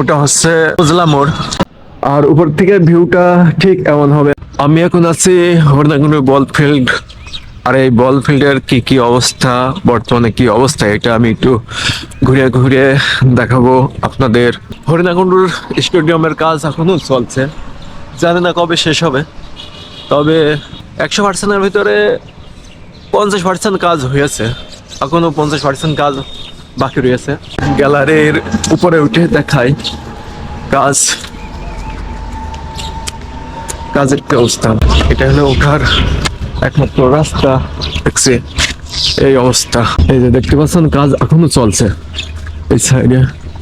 ওটা হচ্ছে উজলা মোড়। আর উপর থেকে ভিউটা ঠিক এমন হবে। আমি এখন আছি হরিণাকুণ্ড বল ফিল্ড। আর এই বল ফিল্ডের কি কি অবস্থা, বর্তমানে কি অবস্থা, এটা আমি একটু ঘুরে ঘুরে দেখাবো আপনাদের। হরিণাকুণ্ডুর স্টেডিয়ামের কাজ এখনও চলছে। জানি না কবে শেষ হবে। তবে একশো পার্সেন্টের ভিতরে পঞ্চাশ পার্সেন্ট কাজ হয়েছে। এখনও পঞ্চাশ পার্সেন্ট কাজ বাকি রয়েছে। গ্যালারির উপরে উঠে দেখাই কাজ। কাজের কি অবস্থা? এটা হলো ওঠার একমাত্র রাস্তা। দেখছি এই অবস্থা। এই যে দেখতে পাচ্ছেন, কাজ এখনও চলছে। এই সাইডে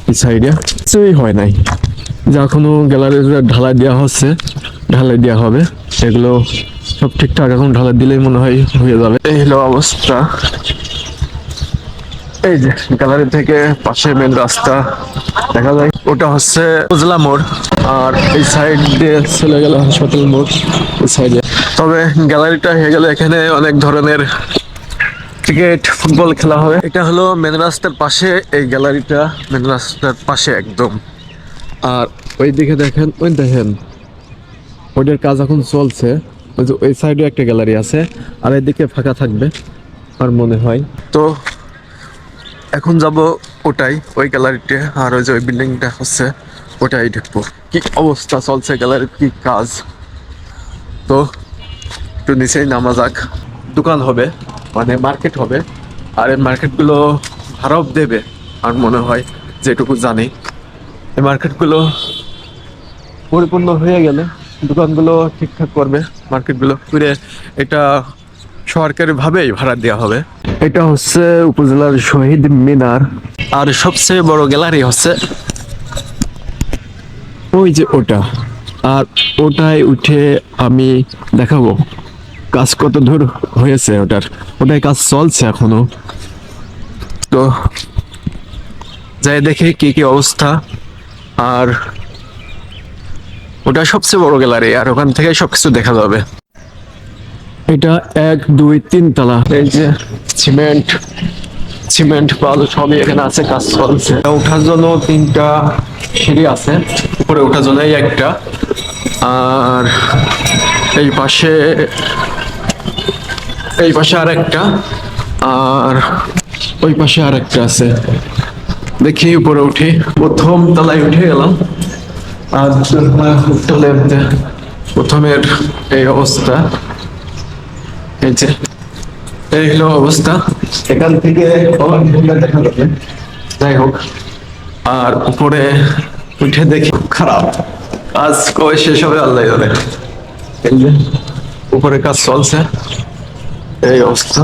এই সাইডে কিছুই হয় নাই। যে এখনও গ্যালারির ঢালাই দেওয়া হচ্ছে, ঢালাই দেওয়া হবে। এগুলো সব ঠিকঠাক এখন ঢালাই দিলেই মনে হয় হয়ে যাবে। এই হলো অবস্থা। এই যে, গ্যালারি থেকে পাশে মেন রাস্তা, দেখা যায় ওটা হচ্ছে উজলা মোড়, আর এই সাইড দিয়ে চলে গেল হাসপাতাল মোড়, এই সাইডে তবে গ্যালারিটা হয়ে গেলে এখানে অনেক ধরনের ক্রিকেট, ফুটবল খেলা হবে। এটা হলো মেন রাস্তার পাশে, এই গ্যালারিটা মেন রাস্তার পাশে একদম। আর ওই দিকে দেখেন, ওই দেখেন, ওইটার কাজ এখন চলছে। ওই যে ওই সাইডে একটা গ্যালারি আছে, আর এদিকে ফাঁকা থাকবে আর মনে হয়। তো এখন যাব ওটাই, ওই গ্যালারিতে আর ওই যে ওই বিল্ডিংটা হচ্ছে, ওটাই ঢুকবো কি অবস্থা চলছে গ্যালারির কি কাজ? তো, একটু নিচেই নামা যাক। দোকান হবে মানে মার্কেট হবে, আর এই মার্কেটগুলো ভাড়াও দেবে আর মনে হয়, যেটুকু জানি। এই মার্কেটগুলো পরিপূর্ণ হয়ে গেলে দোকানগুলো ঠিকঠাক করবে মার্কেটগুলো ঘুরে এটা সরকারি ভাবেই ভাড়া দেওয়া হবে। এটা হচ্ছে উপজেলার শহীদ মিনার। আর সবচেয়ে বড় গ্যালারি হচ্ছে ওই যে ওটা। আর ওটায় উঠে আমি দেখাবো কাজ কত দূর হয়েছে ওটার। ওটাই কাজ চলছে এখনও। তো যাই দেখে কি কি অবস্থা। আর ওটা সবচেয়ে বড় গ্যালারি আর ওখান থেকে সবকিছু দেখা যাবে। এটা এক, দুই, তিন তলা। এই যে সিমেন্ট সিমেন্ট বালু সবই এখানে আছে, কাজ চলছে। ওঠার জন্য তিনটা সিঁড়ি আছে, উপরে ওঠার জন্য এই একটা। আর এই পাশে এই পাশে আর একটা আর ওই পাশে আর একটা আছে। দেখি উপরে উঠি। প্রথম তলায় উঠে গেলাম। আর প্রথমের এই অবস্থা। এই অবস্থা। এখান থেকে যাই হোক, আর উপরে উঠে দেখি, খারাপ। কাজ কবে শেষ হবে আল্লাহ জানে। উপরে কাজ চলছে। এই অবস্থা।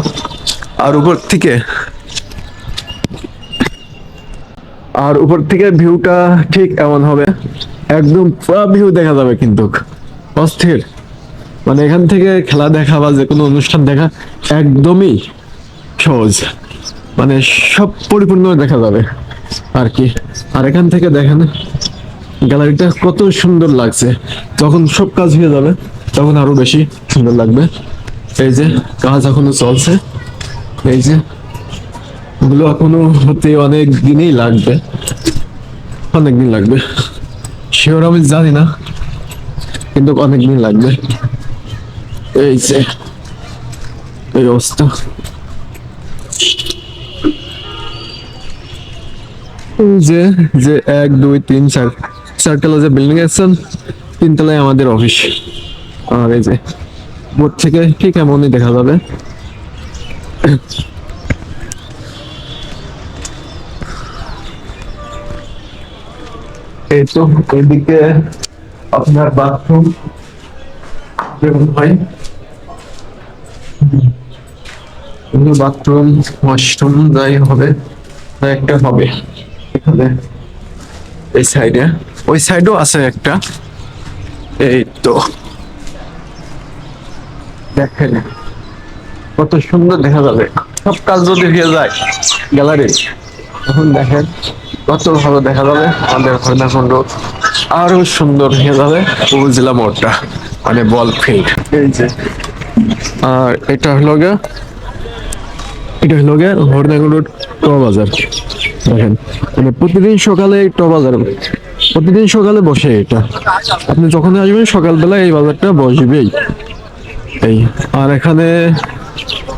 আর উপর থেকে, আর উপর থেকে ভিউটা ঠিক এমন হবে। একদম পুরো ভিউ দেখা যাবে কিন্তু। অস্থির। মানে এখান থেকে খেলা দেখা বা যে কোনো অনুষ্ঠান দেখা একদমই সহজ। মানে সব পরিপূর্ণ দেখা যাবে আর কি। আর এখান থেকে দেখেন, গ্যালারিটা কত সুন্দর লাগছে। যখন সব কাজ হয়ে যাবে, তখন আরও বেশি সুন্দর লাগবে। এই যে, কাজ এখনও চলছে। এই যে, ওগুলো এখনও হতে অনেক দিনই লাগবে। অনেক দিন লাগবে। শিওর আমি জানি না, কিন্তু অনেক দিন লাগবে। এই যে, এই অবস্থা। যে যে এক, দুই, তিন, চার, চারতলা যে বিল্ডিং আছেন তিনতলায় আমাদের অফিস আর এই যে, বোর্ড থেকে ঠিক এমনই দেখা যাবে। এই তো, এদিকে আপনার বাথরুম বাথরুম ওয়াশরুম যাই হবে একটা হবে। এখানে, এই সাইডে ওই সাইডও আছে একটা। এই তো। দেখেন, কত সুন্দর দেখা যাবে। সব কাজ যদি হয়ে যায় গ্যালারি তখন দেখেন, কত ভালো দেখা যাবে। আমাদের হরিণাকুণ্ড। আরও সুন্দর হয়ে যাবে। উপজেলা মোড়টা মানে বল ফিল্ড এই যে। আর এটা হলো গা এটা হলো গিয়ে হরিণাকুণ্ড ট বাজার। দেখেন মানে প্রতিদিন সকালে ট বাজার। প্রতিদিন সকালে বসে এটা। আপনি যখনই আসবেন সকালবেলা এই বাজারটা বসবেই। এই আর এখানে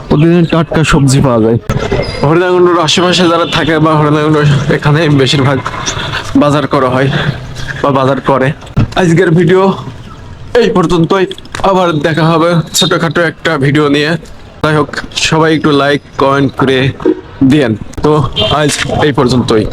প্রতিদিন টাটকা সবজি পাওয়া যায়। হরিদাগুন্ডুর আশেপাশে যারা থাকে বা হরিণাকুণ্ডুর এখানে বেশিরভাগ বাজার করা হয়। বা বাজার করে। আজকের ভিডিও এই পর্যন্তই। আবার দেখা হবে ছোটখাটো একটা ভিডিও নিয়ে। যাই হোক, সবাই একটু লাইক কমেন্ট করে দিয়েন। তো আজ এই পর্যন্তই।